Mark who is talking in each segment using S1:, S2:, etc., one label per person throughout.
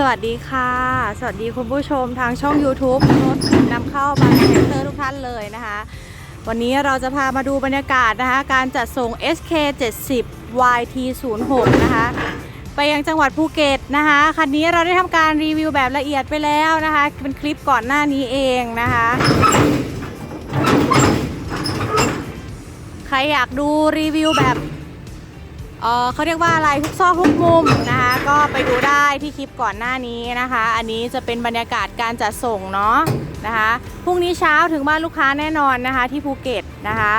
S1: สวัสดีค่ะ สวัสดีคุณผู้ชมทางช่อง YouTube รถนำเข้าบางแท็กเตอร์ทุกท่านเลยนะคะ วันนี้เราจะพามาดูบรรยากาศนะคะ การจัดส่ง SK 70 YT 06 นะคะ ไปยังจังหวัดภูเก็ตนะคะ คันนี้เราได้ทำการรีวิวแบบละเอียดไปแล้วนะคะ เป็นคลิปก่อนหน้านี้เองนะคะ ใครอยากดูรีวิวแบบ เขาเรียกว่าอะไรทุกซอกทุกมุมนะคะก็ไปดูได้ที่คลิปก่อนหน้านี้นะคะ อันนี้จะเป็นบรรยากาศการจัดส่งเนาะนะคะพรุ่งนี้เช้าถึงบ้านลูกค้าแน่นอนนะคะ ที่ภูเก็ตนะคะ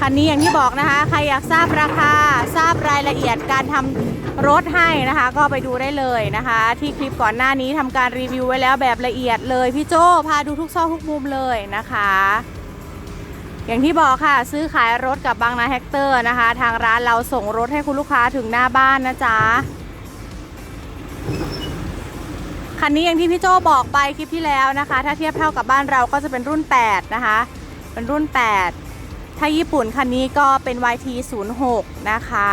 S1: คันนี้อย่างที่บอกนะคะ ใครอยากทราบราคาทราบรายละเอียดการทำรถให้นะคะ ก็ไปดูได้เลยนะคะ ที่คลิปก่อนหน้านี้ทำการรีวิวไว้แล้วแบบละเอียดเลยพี่โจพาดูทุกซอกทุกมุมเลยนะคะ อย่างที่บอกค่ะ ซื้อขายรถกับบางนาแฮกเตอร์นะคะ ทางร้านเราส่งรถให้คุณลูกค้าถึงหน้าบ้านนะจ๊ะคันนี้อย่างที่พี่โจบอกไปคลิปที่แล้วนะคะ ถ้าเทียบเท่ากับบ้านเราก็จะเป็นรุ่น 8 นะคะ เป็นรุ่น 8 ถ้าญี่ปุ่นคันนี้ก็เป็น YT 06นะคะ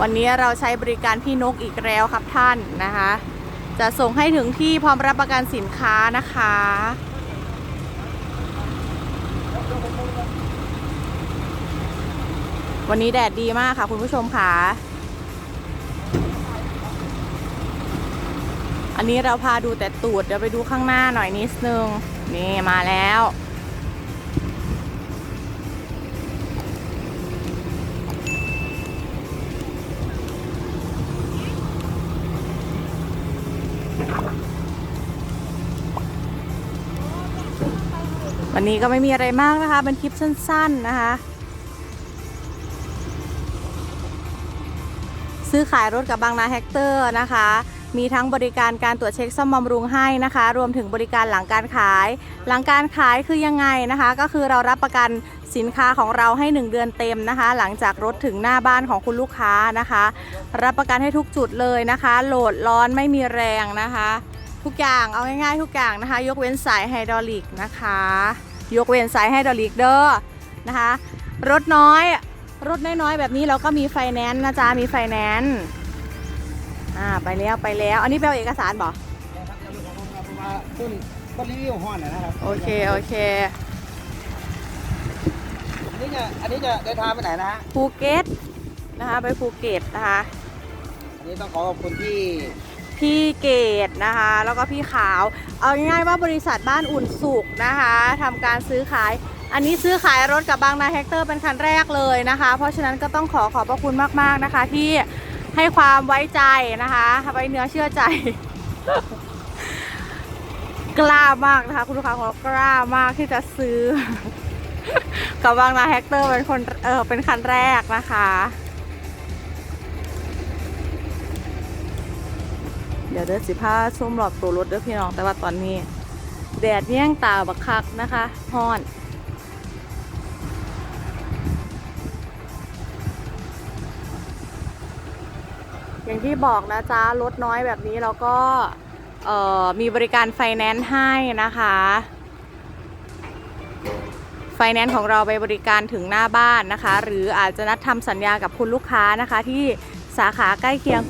S1: วันนี้เราใช้บริการพี่นกอีกแล้วครับท่านนะคะ จะส่งให้ถึงที่พร้อมรับประกันสินค้านะคะ วันนี้แดดดีมากค่ะ คุณผู้ชมค่ะ อันนี้เราพาดูแต่ตูด เดี๋ยวไปดูข้างหน้าหน่อยนิดนึง นี่มาแล้ว วันนี้ก็ไม่มีอะไรมากนะคะ เป็นคลิปสั้น ๆ นะคะ ซื้อขายรถกับบางนาแฮกเตอร์นะคะ มีทั้งบริการการตรวจเช็คซ่อมบำรุงให้นะคะ รวมถึงบริการหลังการขาย หลังการขายคือยังไงนะคะ ก็คือเรารับประกันสินค้าของเราให้ 1 เดือนเต็มนะคะ หลังจากรถถึงหน้าบ้านของคุณลูกค้านะคะ รับประกันให้ทุกจุดเลยนะคะ โหลดร้อนไม่มีแรงนะคะ ทุกอย่างเอาง่ายๆ ทุกอย่างนะคะ ยกเว้นสายไฮดรอลิกนะคะ ยกเว้นสายไฮดรอลิกเด้อนะคะ รถน้อย รถน้อยๆแบบนี้เราก็มีไฟแนนซ์นะจ๊ะมีไฟแนนซ์อ่าไปแล้วไปแล้ว อันนี้เป็นเอกสารบ่
S2: นะครับจะรู้ของผมครับเพราะว่าต้นต้นรีวิวห้อนนะครับ
S1: โอเคโอเค
S2: อันนี้จะอันนี้จะเดินทางไปไหนนะฮะ
S1: ภูเก็ตนะคะไปภูเก็ตนะคะ
S2: อันนี้ต้องขอขอบคุณที่
S1: พี่เกดนะคะ แล้วก็พี่ขาว เอาง่ายๆว่าบริษัทบ้านอุ่นสุขนะคะทำการซื้อขาย อันนี้ซื้อขายรถกับบางนาแฮกเตอร์เป็นคันแรกเลยนะคะ เพราะฉะนั้นก็ต้องขอขอบพระคุณมากๆนะคะ ที่ให้ความไว้ใจนะคะไว้เนื้อเชื่อใจ กล้ามากนะคะ คุณลูกค้าของเรากล้ามากที่จะซื้อ กับบางนาแฮกเตอร์เป็นคนเออเป็นคันแรกนะคะ เดี๋ยวเด้อสิพาชมรอบตัวรถเด้อพี่น้องแต่ว่าตอนนี้ แดดแย่งตาบักคักนะคะฮ้อน อย่างที่บอกนะจ๊ะรถน้อยแบบนี้เราก็มีบริการไฟแนนซ์ให้นะคะไฟแนนซ์ของเราไปบริการถึงหน้าบ้านนะคะ หรืออาจจะนัดทำสัญญากับคุณลูกค้านะคะที่สาขาใกล้เคียง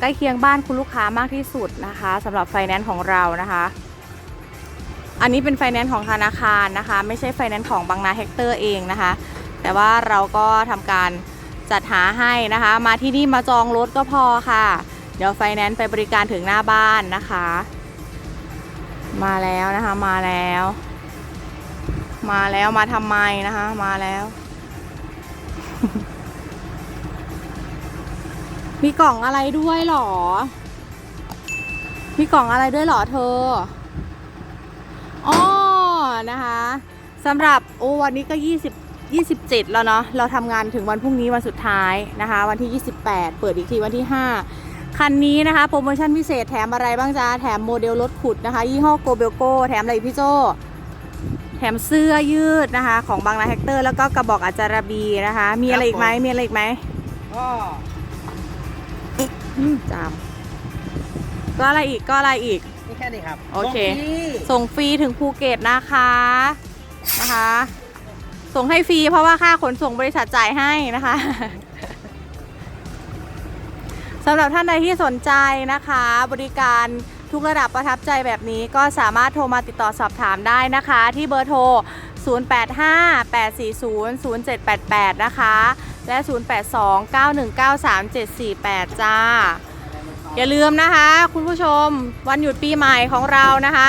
S1: ใกล้เคียงบ้านคุณลูกค้ามากที่สุดนะคะสำหรับไฟแนนซ์ของเรานะคะ อันนี้เป็นไฟแนนซ์ของธนาคารนะคะ ไม่ใช่ไฟแนนซ์ของบางนาเฮกเตอร์เองนะคะ แต่ว่าเราก็ทำการ จัดหาให้นะคะ มาที่นี่มาจองรถก็พอค่ะ เดี๋ยวไฟแนนซ์ไปบริการถึงหน้าบ้านนะคะ มาแล้วนะคะมาแล้ว มาแล้วมาทำไมนะคะ มาแล้ว มีกล่องอะไรด้วยหรอ มีกล่องอะไรด้วยหรอเธออ๋อนะคะสำหรับโอ้วันนี้ก็ 20 27 แล้วเนาะเราทำงานถึงวันพรุ่งนี้วันสุดท้ายนะคะ วันที่ 28 เปิดอีกทีวันที่ 5 คันนี้นะคะ โปรโมชั่นพิเศษแถมอะไรบ้างจ๊ะแถมโมเดลรถขุดนะคะ ยี่ห้อโกเบลโกแถมอะไรอีกพี่โจแถมเสื้อยืดนะคะ ของบางนาแฮกเตอร์ แล้วก็กระบอกอาจาระบีนะคะ มีอะไรอีกไหมมีอะไรอีกไหม
S2: ก็
S1: อืมจามก็อะไรอีกก็อะไรอีก
S2: นี่แค่นี้ครับ
S1: โอเค
S2: ส่งฟรี
S1: ส่งฟรีถึงภูเก็ตนะคะนะคะ ส่งให้ฟรีเพราะว่าค่าขนส่งบริษัทจ่ายให้นะคะสำหรับท่านใดที่สนใจนะคะ บริการทุกระดับประทับใจแบบนี้ก็สามารถโทรมาติดต่อสอบถามได้นะคะ ที่เบอร์โทร 0858400788 นะคะ และ 0829193748 จ้า อย่าลืมนะคะ คุณผู้ชมวันหยุดปีใหม่ของเรานะคะ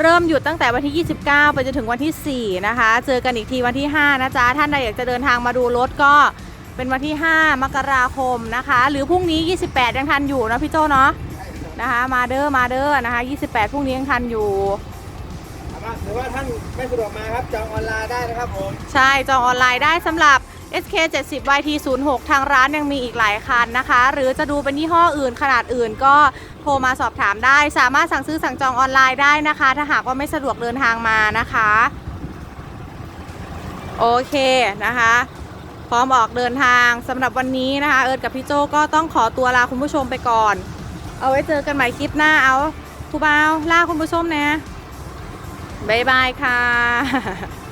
S1: เริ่มหยุดตั้งแต่วันที่ 29 ไปจนถึงวันที่ 4 นะคะ เจอกันอีกทีวันที่ 5 นะจ๊ะ ท่านใดอยากจะเดินทางมาดูรถก็เป็นวันที่ 5 มกราคมนะคะ หรือพรุ่งนี้ 28 ยังทันอยู่เนอะพี่โจเนาะนะคะมาเด้อมาเด้อนะคะ 28 พรุ่งนี้ยังทันอยู่
S2: ถามว่าหรือว่าท่านไม่สะดวกมาครับจองออนไลน์ได้นะครับผม
S1: ใช่จองออนไลน์ได้สำหรับ SK 70 YT 06ทางร้านยังมีอีกหลายคันนะคะ หรือจะดูเป็นยี่ห้ออื่นขนาดอื่นก็โทรมาสอบถามได้ สามารถสั่งซื้อสั่งจองออนไลน์ได้นะคะ ถ้าหากว่าไม่สะดวกเดินทางมานะคะ โอเคนะคะพร้อมออกเดินทางสำหรับวันนี้นะคะ เอิร์ดกับพี่โจก็ต้องขอตัวลาคุณผู้ชมไปก่อน เอาไว้เจอกันใหม่คลิปหน้าเอาครูบาวลาคุณผู้ชมนะบ๊ายบายค่ะ